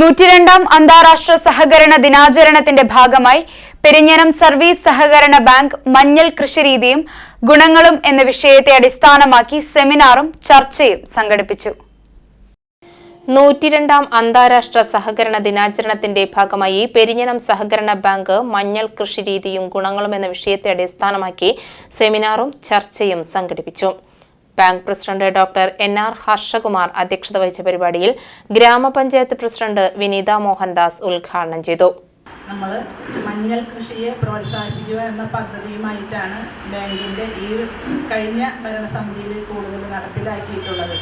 നൂറ്റിരണ്ടാം അന്താരാഷ്ട്ര സഹകരണ ദിനാചരണത്തിന്റെ ഭാഗമായി പെരിഞ്ഞനം സർവീസ് സഹകരണ ബാങ്ക് മഞ്ഞൾ കൃഷിരീതിയും ഗുണങ്ങളും എന്ന വിഷയത്തെ അടിസ്ഥാനമാക്കി സെമിനാറും ചർച്ചയും സംഘടിപ്പിച്ചു. നൂറ്റിരണ്ടാം അന്താരാഷ്ട്ര സഹകരണ ദിനാചരണത്തിന്റെ ഭാഗമായി പെരിഞ്ഞനം സഹകരണ ബാങ്ക് മഞ്ഞൾ കൃഷിരീതിയും ഗുണങ്ങളും എന്ന വിഷയത്തെ അടിസ്ഥാനമാക്കി സെമിനാറും ചർച്ചയും സംഘടിപ്പിച്ചു. Bank president doctor N R Harshakumar അധ്യക്ഷത വഹിച്ച പരിപാടിയിൽ ഗ്രാമപഞ്ചായത്ത് പ്രസിഡന്റ് വിനീത മോഹൻദാസ് ഉദ്ഘാടനം ചെയ്തു. നമ്മൾ മഞ്ഞൾ കൃഷിയെ പ്രോത്സാഹിപ്പിക്കുക എന്ന പദ്ധതിയുമായിട്ടാണ് ബാങ്കിന്റെ ഈ കഴിഞ്ഞ ഭരണസമിതിയിൽ കൂടുതൽ നടപ്പിലാക്കിയിട്ടുള്ളത്.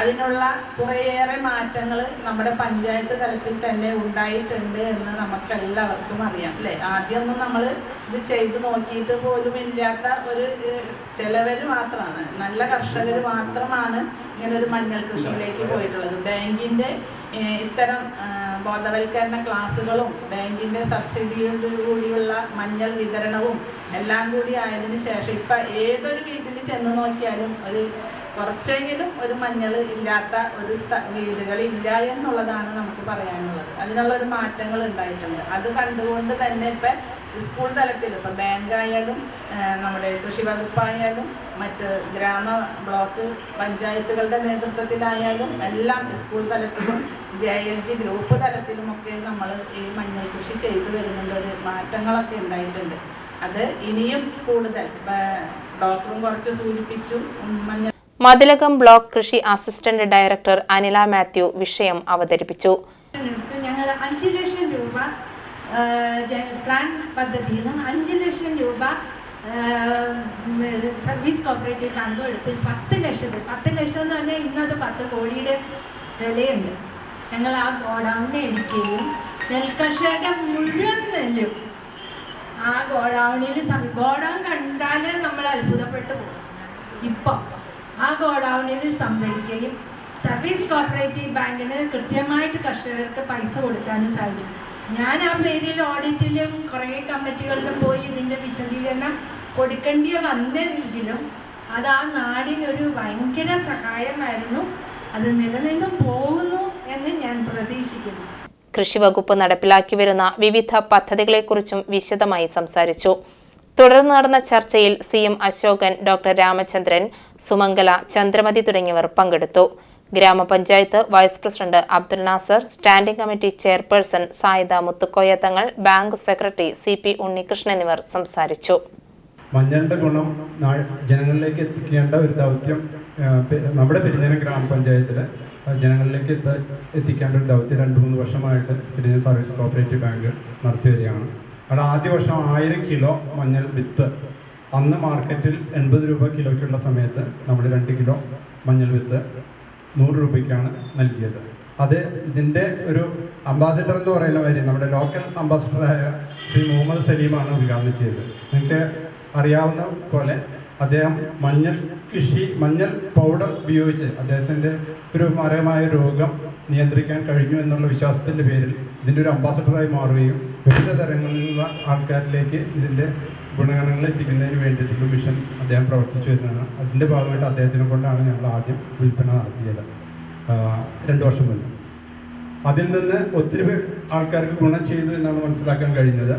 അതിനുള്ള കുറേയേറെ മാറ്റങ്ങൾ നമ്മുടെ പഞ്ചായത്ത് തലത്തിൽ തന്നെ ഉണ്ടായിട്ടുണ്ട് എന്ന് നമുക്കെല്ലാവർക്കും അറിയാം അല്ലേ? ആദ്യമൊന്നും നമ്മൾ ഇത് ചെയ്തു നോക്കിയിട്ട് പോലും ഇല്ലാത്ത ഒരു ചിലവർ മാത്രമാണ്. നല്ല കർഷകർ മാത്രമാണ് ഇങ്ങനെ ഒരു മഞ്ഞൾ കൃഷിയിലേക്ക് പോയിട്ടുള്ളത്. ബാങ്കിന്റെ ഇത്തരം ബോധവൽക്കരണ ക്ലാസ്സുകളും ബാങ്കിന്റെ സബ്സിഡിയോട് കൂടിയുള്ള മഞ്ഞൾ വിതരണവും എല്ലാം കൂടി ആയതിനു ശേഷം ഇപ്പം ഏതൊരു വീട്ടിൽ ചെന്ന് നോക്കിയാലും ഒരു കുറച്ചെങ്കിലും ഒരു മഞ്ഞൾ ഇല്ലാത്ത ഒരു സ്ഥ വീടുകളില്ല എന്നുള്ളതാണ് നമുക്ക് പറയാനുള്ളത്. അതിനുള്ള ഒരു മാറ്റങ്ങൾ ഉണ്ടായിട്ടുണ്ട്. അത് കണ്ടുകൊണ്ട് തന്നെ ഇപ്പം സ്കൂൾ തലത്തിൽ ഇപ്പം ബാങ്കായാലും നമ്മുടെ കൃഷി വകുപ്പായാലും മറ്റ് ഗ്രാമ ബ്ലോക്ക് പഞ്ചായത്തുകളുടെ നേതൃത്വത്തിലായാലും എല്ലാം സ്കൂൾ തലത്തിലും ജെ എൽ ജി ഗ്രൂപ്പ് തലത്തിലുമൊക്കെ നമ്മൾ ഈ മഞ്ഞൾ കൃഷി ചെയ്തു വരുന്നുണ്ട്. ഒരു മാറ്റങ്ങളൊക്കെ ഉണ്ടായിട്ടുണ്ട്. അത് ഇനിയും കൂടുതൽ ഡോക്ടറും കുറച്ച് സൂചിപ്പിച്ചു മഞ്ഞൾ മതിലകം ബ്ലോക്ക് കൃഷി അസിസ്റ്റന്റ് ഡയറക്ടർ അനില മാത്യു വിഷയം അവതരിപ്പിച്ചു. ഞങ്ങൾ അഞ്ച് ലക്ഷം രൂപ പ്ലാൻ പദ്ധതിയിൽ നിന്ന് അഞ്ച് ലക്ഷം രൂപ സർവീസ് കോപ്പറേറ്റീവ് ബാങ്ക് എടുത്ത് പത്ത് ലക്ഷത്തിൽ പത്ത് ലക്ഷം എന്ന് പറഞ്ഞാൽ ഇന്നത് പത്ത് കോടിയുടെ വിലയുണ്ട്. ഞങ്ങൾ ആ ഗോഡൗണിനെ എടുക്കുകയും നെൽകർഷകരുടെ മുഴുവൻ നെല്ലും ആ ഗോഡൗണിൽ ഗോഡൗൺ കണ്ടാൽ നമ്മൾ അത്ഭുതപ്പെട്ടു പോകും. ഇപ്പം ആ ഗോഡൗണിൽ സംഭരിക്കുകയും സർവീസ് കോപ്പറേറ്റീവ് ബാങ്കിന് കൃത്യമായിട്ട് കർഷകർക്ക് പൈസ കൊടുക്കാനും സാധിച്ചു. ഞാൻ ആ പേരിൽ ഓഡിറ്റിലും കുറേ കമ്മിറ്റികളിലും പോയി ഇതിന്റെ വിശദീകരണം കൊടുക്കേണ്ടി വന്നെങ്കിലും അത് ആ നാടിനൊരു ഭയങ്കര സഹായമായിരുന്നു. അത് നിലനിന്നും പോകുന്നു എന്ന് ഞാൻ പ്രതീക്ഷിക്കുന്നു. കൃഷിവകുപ്പ് നടപ്പിലാക്കി വരുന്ന വിവിധ പദ്ധതികളെക്കുറിച്ചും വിശദമായി സംസാരിച്ചു. തുടർന്ന് നടന്ന ചർച്ചയിൽ C M Ashokan doctor Ramachandran Sumangala Chandramathi തുടങ്ങിയവർ പങ്കെടുത്തു. ഗ്രാമപഞ്ചായത്ത് vice president Abdul Nasar standing committee chairperson Sayida Muthukoya Thangal bank secretary C P Unnikrishnan എന്നിവർ സംസാരിച്ചു. മഞ്ഞളുടെ ഗുണം ജനങ്ങളിലേക്ക് എത്തിക്കേണ്ട ഒരു ദൗത്യം നമ്മുടെ പെരിഞ്ഞന ഗ്രാമപഞ്ചായത്തിൽ ജനങ്ങളിലേക്ക് എത്ത എത്തിക്കേണ്ട ഒരു ദൗത്യം രണ്ട് മൂന്ന് വർഷമായിട്ട് പെരിഞ്ഞ സർവീസ് കോപ്പറേറ്റീവ് ബാങ്ക് നടത്തി വരികയാണ്. അവിടെ ആദ്യ വർഷം ആയിരം കിലോ മഞ്ഞൾ വിത്ത്. അന്ന് മാർക്കറ്റിൽ എൺപത് രൂപ കിലോയ്ക്കുള്ള സമയത്ത് നമ്മൾ രണ്ട് കിലോ മഞ്ഞൾ വിത്ത് നൂറ് രൂപയ്ക്കാണ് നൽകിയത്. അത് ഇതിന്റെ ഒരു അംബാസിഡർ എന്ന് പറയുന്ന കാര്യം നമ്മുടെ ലോക്കൽ അംബാസിഡറായ ശ്രീ മുഹമ്മദ് സലീമാണ് ഉദ്ഘാടനം ചെയ്തത്. നിങ്ങൾക്ക് അറിയാവുന്ന പോലെ അദ്ദേഹം മഞ്ഞൾ കൃഷി മഞ്ഞൾ പൗഡർ ഉപയോഗിച്ച് അദ്ദേഹത്തിന്റെ ഒരു മാരകമായ രോഗം നിയന്ത്രിക്കാൻ കഴിഞ്ഞു എന്നുള്ള വിശ്വാസത്തിന്റെ പേരിൽ ഇതിന്റെ ഒരു അംബാസഡറായി മാറുകയും വിവിധ തരങ്ങളിലുള്ള ആൾക്കാരിലേക്ക് ഇതിന്റെ ഗുണഗണങ്ങൾ എത്തിക്കുന്നതിന് വേണ്ടിയിട്ടുള്ള മിഷൻ അദ്ദേഹം പ്രവർത്തിച്ചു വരുന്നതാണ്. അതിന്റെ ഭാഗമായിട്ട് അദ്ദേഹത്തിനെ കൊണ്ടാണ് ഞങ്ങൾ ആദ്യം വിൽപ്പന നടത്തിയത്. രണ്ടു വർഷം മുന്നേ അതിൽ നിന്ന് ഒത്തിരി ആൾക്കാർക്ക് ഗുണം ചെയ്തു എന്നാണ് മനസ്സിലാക്കാൻ കഴിഞ്ഞത്